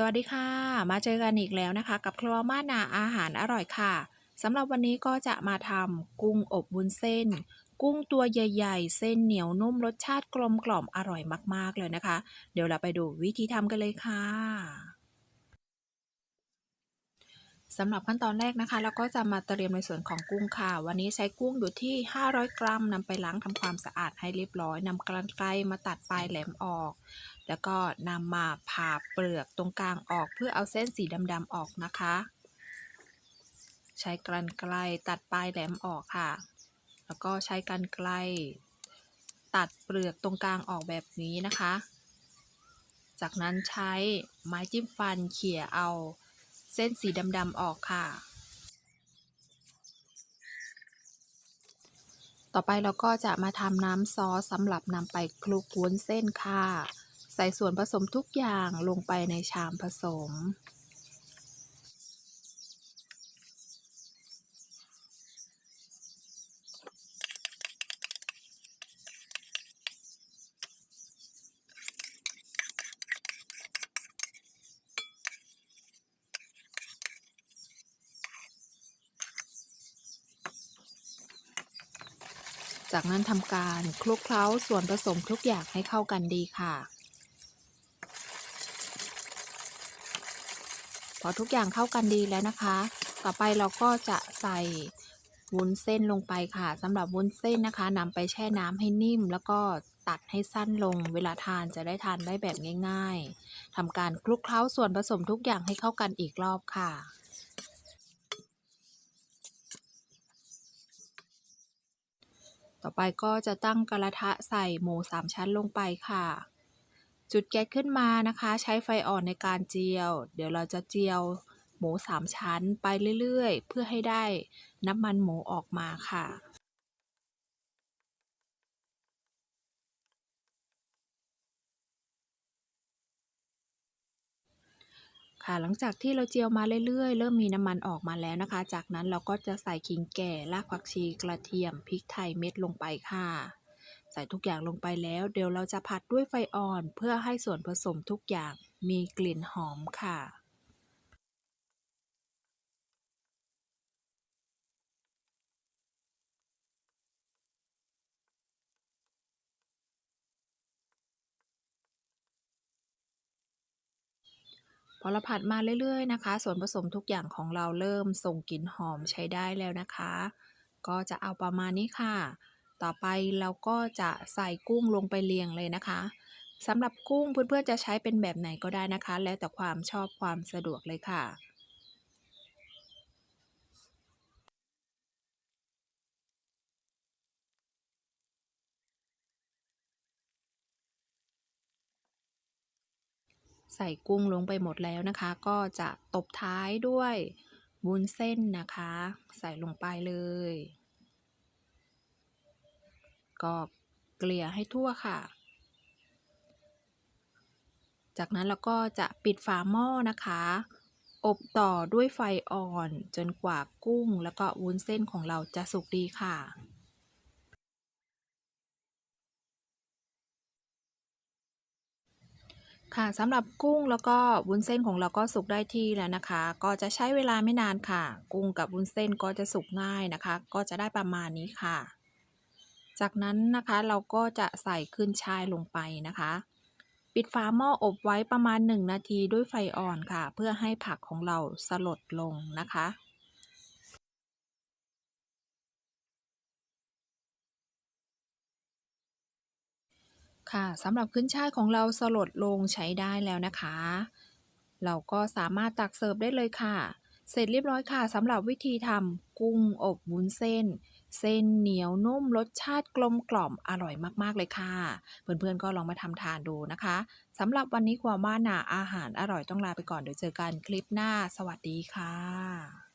สวัสดีค่ะ มาเจอกันอีกแล้วนะคะ กับครัวมานาอาหารอร่อยค่ะสำหรับวันนี้ก็จะมาทำกุ้งอบวุ้นเส้น กุ้งตัวใหญ่ๆ เส้นเหนียวนุ่มรสชาติกลมกล่อมอร่อยมากๆเลยนะคะ เดี๋ยวเราไปดูวิธีทำกันเลยค่ะ สำหรับขั้นตอนแรกนะคะ เราก็จะมาเตรียมในส่วนของกุ้งค่ะ วันนี้ใช้กุ้งอยู่ที่ 500 กรัมนำไปล้างทำความสะอาดให้เรียบร้อยนำกรรไกรมาตัดปลายแหลมออก แล้วก็นำมาผ่าเปลือกตรงกลางออกเพื่อเอาเส้นสีดำๆออกนะคะ ใช้กรรไกรตัดปลายแหลมออกค่ะ แล้วก็ใช้กรรไกรตัดเปลือกตรงกลางออกแบบนี้นะคะ จากนั้นใช้ไม้จิ้มฟันเขี่ยเอา เส้นสีดำๆออกค่ะ ต่อไปเราก็จะมาทำน้ำซอสสำหรับนำไปคลุกวุ้นเส้นค่ะ ใส่ส่วนผสมทุกอย่างลงไปในชามผสม จากนั้นทำการคลุกเคล้าส่วนผสมทุกอย่างให้เข้ากันดีค่ะ พอทุกอย่างเข้ากันดีแล้วนะคะ ต่อไปเราก็จะใส่วุ้นเส้นลงไปค่ะสำหรับวุ้นเส้นนะคะนำไปแช่น้ำให้นิ่ม แล้วก็ตัดให้สั้นลง เวลาทานจะได้ทานได้แบบง่าย ๆทำการคลุกเคล้าส่วนผสมทุกอย่างให้เข้ากันอีกรอบค่ะ ต่อไปก็จะตั้งกระทะใส่หมูสามชั้นลงไปค่ะ จุดแก๊สขึ้นมานะคะ ใช้ไฟอ่อนในการเจียว เดี๋ยวเราจะเจียวหมูสามชั้นไปเรื่อยๆ เพื่อให้ได้น้ำมันหมูออกมาค่ะ ค่ะ หลังจากที่เราเจียวมาเรื่อยๆ เริ่มมีน้ำมันออกมาแล้วนะคะ จากนั้นเราก็จะใส่ขิงแก่รากผักชีกระเทียมพริกไทยเม็ดลงไปค่ะ ใส่ทุกอย่างลงไปแล้วเดี๋ยวเราจะผัดด้วยไฟอ่อน เพื่อให้ส่วนผสมทุกอย่างมีกลิ่นหอมค่ะ พอเราผัดมาเรื่อยๆนะคะ ส่วนผสมทุกอย่างของเราเริ่มส่งกลิ่นหอมใช้ได้แล้วนะคะ ก็จะเอาประมาณนี้ค่ะ ต่อไปเราก็จะใส่กุ้งลงไปเรียงเลยนะคะสำหรับกุ้งเพื่อนๆจะใช้เป็นแบบไหนก็ได้นะคะ แล้วแต่ความชอบความสะดวกเลยค่ะ ใส่กุ้งลงไปหมดแล้วนะคะ ก็จะตบท้ายด้วยวุ้นเส้นนะคะ ใส่ลงไปเลย ก็เกลี่ยให้ทั่วค่ะ จากนั้นเราก็จะปิดฝาหม้อนะคะ อบต่อด้วยไฟอ่อนจนกว่ากุ้งแล้วก็วุ้นเส้นของเราจะสุกดีค่ะ ค่ะสำหรับกุ้งแล้วก็วุ้นเส้นของเราก็สุกได้ที่แล้วนะคะ ก็จะใช้เวลาไม่นานค่ะ กุ้งกับวุ้นเส้นก็จะสุกง่ายนะคะ ก็จะได้ประมาณนี้ค่ะ จากนั้นนะคะเราก็จะใส่ขึ้นช่ายลงไปนะคะ ปิดฝาหม้ออบไว้ประมาณ 1 นาทีด้วยไฟอ่อนค่ะ เพื่อให้ผักของเราสลดลงนะคะ ค่ะสำหรับขึ้นช่ายของเราสลดลงใช้ได้แล้วนะคะ เราก็สามารถตักเสิร์ฟได้เลยค่ะ เสร็จเรียบร้อยค่ะสำหรับวิธีทำกุ้งอบวุ้นเส้น เส้นเหนียวนุ่มรสชาติกลมกล่อมอร่อยมากๆเลยค่ะ เพื่อนๆก็ลองมาทำทานดูนะคะสำหรับวันนี้ความบ้านนาอาหารอร่อยต้องลาไปก่อนเดี๋ยวเจอกันคลิปหน้า สวัสดีค่ะ